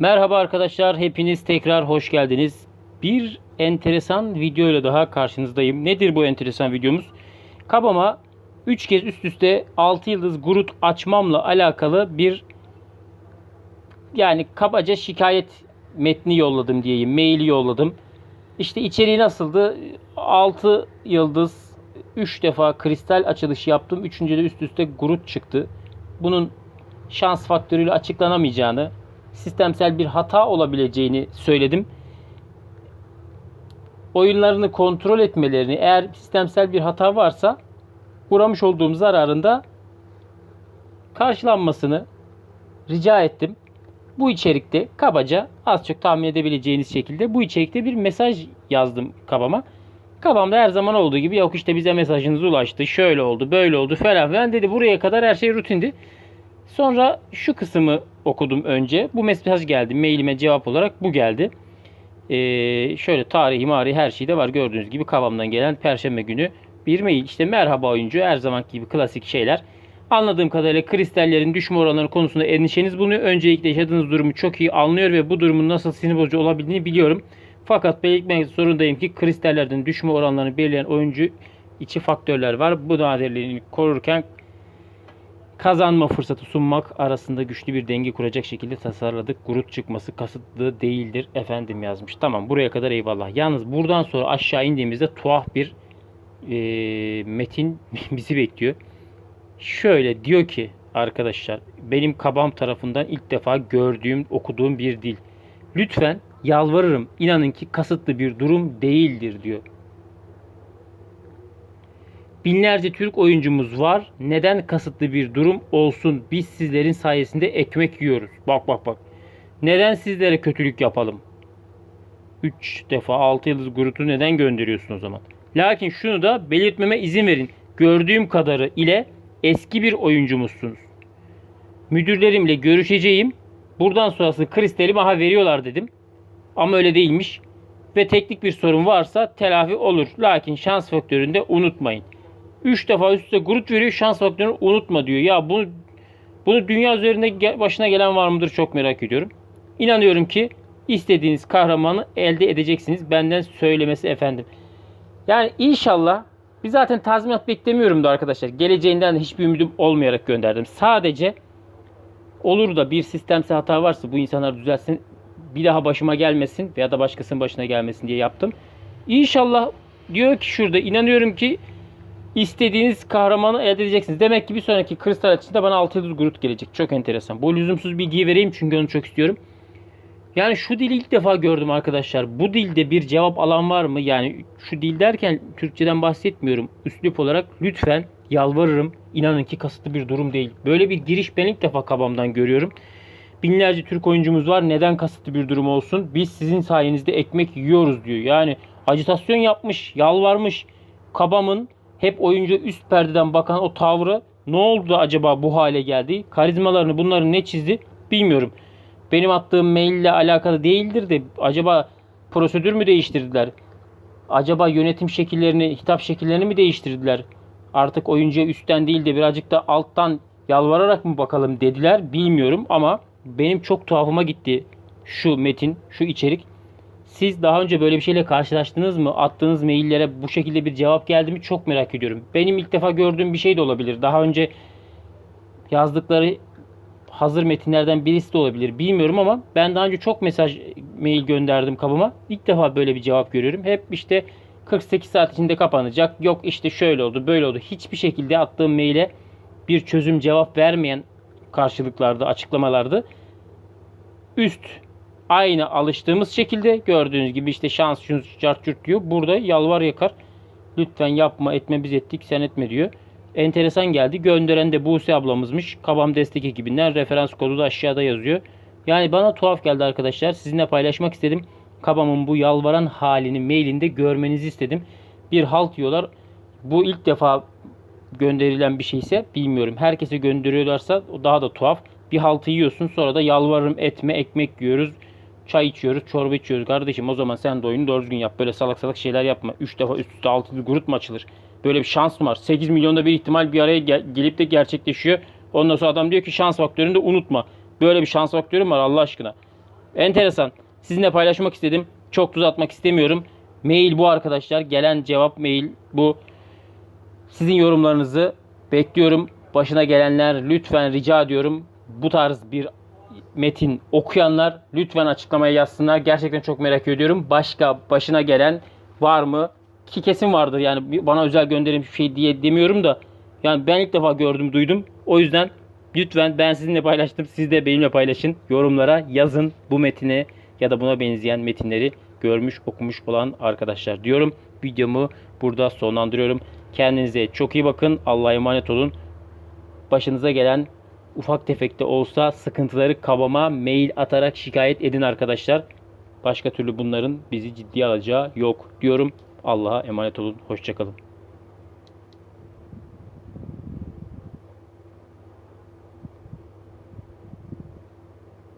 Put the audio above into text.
Merhaba arkadaşlar, hepiniz tekrar hoş geldiniz. Bir enteresan video ile daha karşınızdayım. Nedir bu enteresan videomuz? Kabama 3 kez üst üste 6 yıldız gurut açmamla alakalı bir yani kabaca şikayet metni yolladım diyeyim, maili yolladım. İşte içeriği nasıldı? 6 yıldız 3 defa kristal açılışı yaptım. Üçüncü de üst üste gurut çıktı. Bunun şans faktörüyle açıklanamayacağını, sistemsel bir hata olabileceğini söyledim. Oyunlarını kontrol etmelerini, eğer sistemsel bir hata varsa uğramış olduğum zararında karşılanmasını rica ettim. Bu içerikte kabaca az çok tahmin edebileceğiniz şekilde bu içerikte bir mesaj yazdım kabama. Kabam da her zaman olduğu gibi yok işte bize mesajınız ulaştı. Şöyle oldu, böyle oldu falan filan dedi. Buraya kadar her şey rutindi. Sonra şu kısmı okudum önce. Bu mesaj geldi. Mailime cevap olarak bu geldi. Ee, şöyle tarihi mari her şey de var. Gördüğünüz gibi kafamdan gelen perşembe günü bir mail. İşte merhaba oyuncu her zamanki gibi klasik şeyler. Anladığım kadarıyla kristallerin düşme oranları konusunda endişeniz bulunuyor. Öncelikle yaşadığınız durumu çok iyi anlıyor ve bu durumun nasıl sinir bozucu olabildiğini biliyorum. Fakat belirtmek zorundayım ki kristallerden düşme oranlarını belirleyen oyuncu içi faktörler var. Bu nadirliğini korurken kazanma fırsatı sunmak arasında güçlü bir denge kuracak şekilde tasarladık. Gurut çıkması kasıtlı değildir efendim yazmış. Tamam buraya kadar eyvallah. Yalnız buradan sonra aşağı indiğimizde tuhaf bir e, metin bizi bekliyor. Şöyle diyor ki arkadaşlar benim kabam tarafından ilk defa gördüğüm okuduğum bir dil. Lütfen yalvarırım inanın ki kasıtlı bir durum değildir diyor. Binlerce Türk oyuncumuz var. Neden kasıtlı bir durum olsun? Biz sizlerin sayesinde ekmek yiyoruz. Bak bak bak. Neden sizlere kötülük yapalım? 3 defa 6 yıldız grutu neden gönderiyorsun o zaman? Lakin şunu da belirtmeme izin verin. Gördüğüm kadarı ile eski bir oyuncumuzsunuz. Müdürlerimle görüşeceğim. Buradan sonrası kristali aha veriyorlar dedim. Ama öyle değilmiş. Ve teknik bir sorun varsa telafi olur. Lakin şans faktöründe unutmayın. 3 defa üst üste grup veriyor şans faktörünü unutma diyor. Ya bunu bunu dünya üzerinde başına gelen var mıdır çok merak ediyorum. İnanıyorum ki istediğiniz kahramanı elde edeceksiniz. Benden söylemesi efendim. Yani inşallah biz zaten tazminat beklemiyorum da arkadaşlar. Geleceğinden de hiçbir ümidim olmayarak gönderdim. Sadece olur da bir sistemsel hata varsa bu insanlar düzelsin. Bir daha başıma gelmesin veya da başkasının başına gelmesin diye yaptım. İnşallah diyor ki şurada inanıyorum ki istediğiniz kahramanı elde edeceksiniz. Demek ki bir sonraki kristal açısında bana 6 yıldız Groot gelecek. Çok enteresan. Bu lüzumsuz bilgiyi vereyim çünkü onu çok istiyorum. Yani şu dili ilk defa gördüm arkadaşlar. Bu dilde bir cevap alan var mı? Yani şu dil derken Türkçeden bahsetmiyorum. Üslup olarak lütfen yalvarırım. İnanın ki kasıtlı bir durum değil. Böyle bir giriş ben ilk defa kabamdan görüyorum. Binlerce Türk oyuncumuz var. Neden kasıtlı bir durum olsun? Biz sizin sayenizde ekmek yiyoruz diyor. Yani acitasyon yapmış, yalvarmış. Kabamın hep oyuncu üst perdeden bakan o tavrı ne oldu da acaba bu hale geldi? Karizmalarını bunların ne çizdi bilmiyorum. Benim attığım mail ile alakalı değildir de acaba prosedür mü değiştirdiler? Acaba yönetim şekillerini, hitap şekillerini mi değiştirdiler? Artık oyuncuya üstten değil de birazcık da alttan yalvararak mı bakalım dediler bilmiyorum ama benim çok tuhafıma gitti şu metin, şu içerik. Siz daha önce böyle bir şeyle karşılaştınız mı? Attığınız maillere bu şekilde bir cevap geldi mi? Çok merak ediyorum. Benim ilk defa gördüğüm bir şey de olabilir. Daha önce yazdıkları hazır metinlerden birisi de olabilir. Bilmiyorum ama ben daha önce çok mesaj mail gönderdim kabıma. İlk defa böyle bir cevap görüyorum. Hep işte 48 saat içinde kapanacak. Yok işte şöyle oldu, böyle oldu. Hiçbir şekilde attığım maile bir çözüm cevap vermeyen karşılıklarda, açıklamalardı. Üst aynı alıştığımız şekilde gördüğünüz gibi işte şans şunu çarçurt diyor. Burada yalvar yakar. Lütfen yapma etme biz ettik sen etme diyor. Enteresan geldi. Gönderen de Buse ablamızmış. Kabam destek ekibinden referans kodu da aşağıda yazıyor. Yani bana tuhaf geldi arkadaşlar. Sizinle paylaşmak istedim. Kabamın bu yalvaran halini mailinde görmenizi istedim. Bir halt diyorlar. Bu ilk defa gönderilen bir şeyse bilmiyorum. Herkese gönderiyorlarsa daha da tuhaf. Bir haltı yiyorsun sonra da yalvarırım etme ekmek yiyoruz. Çay içiyoruz, çorba içiyoruz. Kardeşim o zaman sen de oyunu doğru düzgün yap. Böyle salak salak şeyler yapma. 3 defa üst üste 6 grup mu açılır? Böyle bir şans mı var? 8 milyonda bir ihtimal bir araya gel- gelip de gerçekleşiyor. Ondan sonra adam diyor ki şans faktörünü de unutma. Böyle bir şans faktörü var Allah aşkına? Enteresan. Sizinle paylaşmak istedim. Çok tuz atmak istemiyorum. Mail bu arkadaşlar. Gelen cevap mail bu. Sizin yorumlarınızı bekliyorum. Başına gelenler lütfen rica ediyorum. Bu tarz bir metin okuyanlar lütfen açıklamaya yazsınlar. Gerçekten çok merak ediyorum. Başka başına gelen var mı? Ki kesin vardır yani bana özel gönderilmiş bir şey diye demiyorum da yani ben ilk defa gördüm duydum. O yüzden lütfen ben sizinle paylaştım. Siz de benimle paylaşın. Yorumlara yazın bu metini ya da buna benzeyen metinleri görmüş okumuş olan arkadaşlar diyorum. Videomu burada sonlandırıyorum. Kendinize çok iyi bakın. Allah'a emanet olun. Başınıza gelen ufak tefek de olsa sıkıntıları kabama mail atarak şikayet edin arkadaşlar. Başka türlü bunların bizi ciddiye alacağı yok diyorum. Allah'a emanet olun. Hoşçakalın.